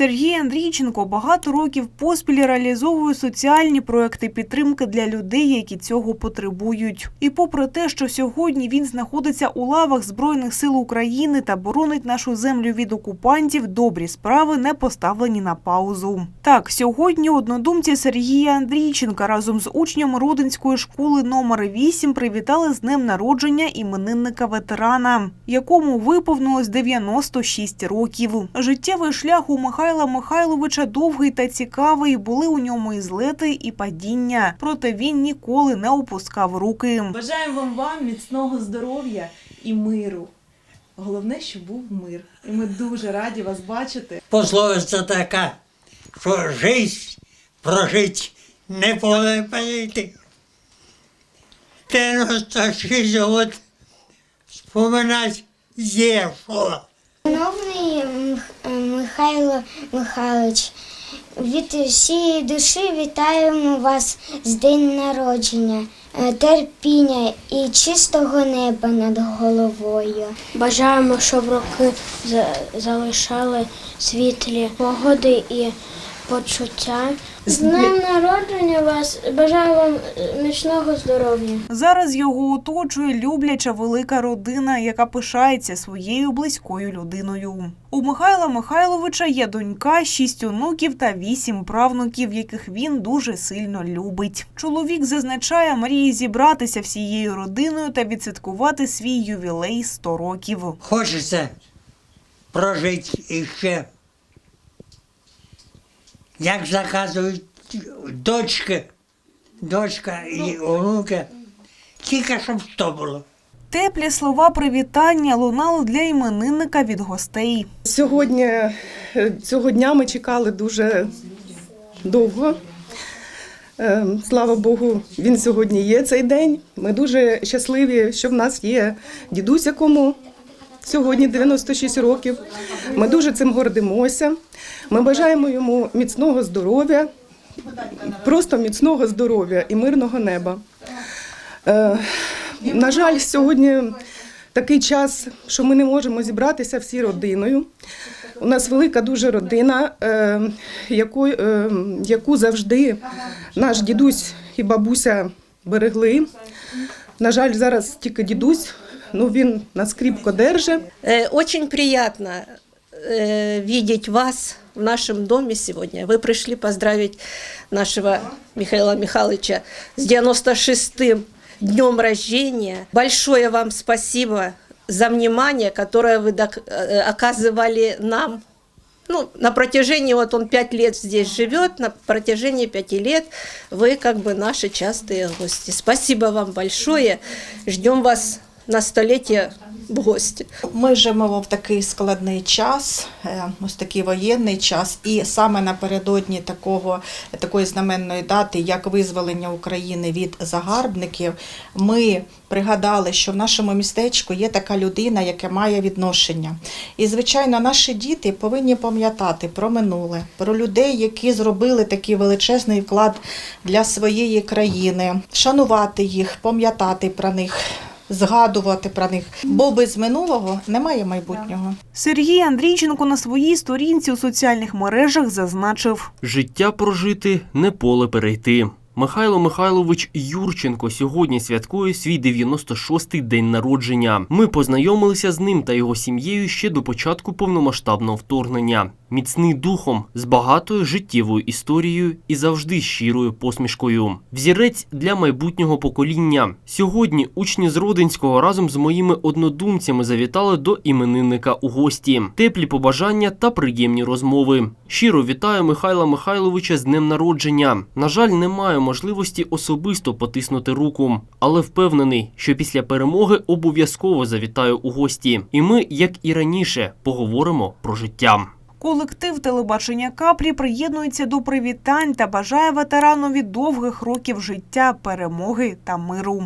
Сергій Андрійченко багато років поспіль реалізовує соціальні проекти підтримки для людей, які цього потребують. І попри те, що сьогодні він знаходиться у лавах Збройних сил України та боронить нашу землю від окупантів, добрі справи не поставлені на паузу. Так, сьогодні однодумці Сергія Андрійченка разом з учнем Родинської школи номер 8 привітали з днем народження іменинника ветерана, якому виповнилось 96 років. Життєвий шлях у Михайла Михайловича довгий та цікавий. Були у ньому і злети, і падіння. Проте він ніколи не опускав руки. Бажаємо вам, вам міцного здоров'я і миру. Головне, щоб був мир. І ми дуже раді вас бачити. Пословиця така, що жизнь прожить не поле перейти. 96 років вспоминати є що. Михайло Михайлович, від всієї душі вітаємо вас з день народження, е, терпіння і чистого неба над головою. Бажаємо, щоб роки за- залишали світлі погоди і почуття. З днем народження вас бажаю вам е, міцного здоров'я. Зараз його оточує любляча велика родина, яка пишається своєю близькою людиною. У Михайла Михайловича є донька, шість онуків та вісім правнуків, яких він дуже сильно любить. Чоловік зазначає, мріє зібратися всією родиною та відсвяткувати свій ювілей 100 років. Хочеться прожити іще. Як заказують дочки, дочка і онуки, тільки щоб то було. Теплі слова привітання лунали для іменинника від гостей. Сьогодні е, цього дня ми чекали дуже довго. Е, Слава Богу, він сьогодні є цей день. Ми дуже щасливі, що в нас є дідусь, якому сьогодні 96 років. Ми дуже цим гордимося. Ми бажаємо йому міцного здоров'я, просто міцного здоров'я і мирного неба. Е, На жаль, сьогодні такий час, що ми не можемо зібратися всі родиною. У нас велика дуже родина, е, яку, е, яку завжди наш дідусь і бабуся берегли. На жаль, зараз тільки дідусь, ну він нас кріпко держить. Очень приятно видеть вас в нашем доме сегодня. Вы пришли поздравить нашего Михаила Михайловича с 96-м днем рождения. Большое вам спасибо за внимание, которое вы э, оказывали нам. Ну, на протяжении, вот он пять лет здесь живет, на протяжении пяти лет вы как бы наши частые гости. Спасибо вам большое. Ждем вас на столетие в гости. Ми живемо в такий складний час, е, ось такий воєнний час, і саме напередодні такого, такої знаменної дати, як визволення України від загарбників, ми пригадали, що в нашому містечку є така людина, яка має відношення. І, звичайно, наші діти повинні пам'ятати про минуле, про людей, які зробили такий величезний вклад для своєї країни, шанувати їх, пам'ятати про них. Згадувати про них, бо без минулого немає майбутнього. Сергій Андрійченко на своїй сторінці у соціальних мережах зазначив. Життя прожити не поле перейти. Михайло Михайлович Юрченко сьогодні святкує свій 96-й день народження. Ми познайомилися з ним та його сім'єю ще до початку повномасштабного вторгнення. Міцний духом, з багатою життєвою історією і завжди щирою посмішкою. Взірець для майбутнього покоління. Сьогодні учні з Родинського разом з моїми однодумцями завітали до іменинника у гості. Теплі побажання та приємні розмови. Щиро вітаю Михайла Михайловича з днем народження. На жаль, не маю можливості особисто потиснути руку, але впевнений, що після перемоги обов'язково завітаю у гості. І ми, як і раніше, поговоримо про життя. Колектив телебачення Капрі приєднується до привітань та бажає ветеранові довгих років життя, перемоги та миру.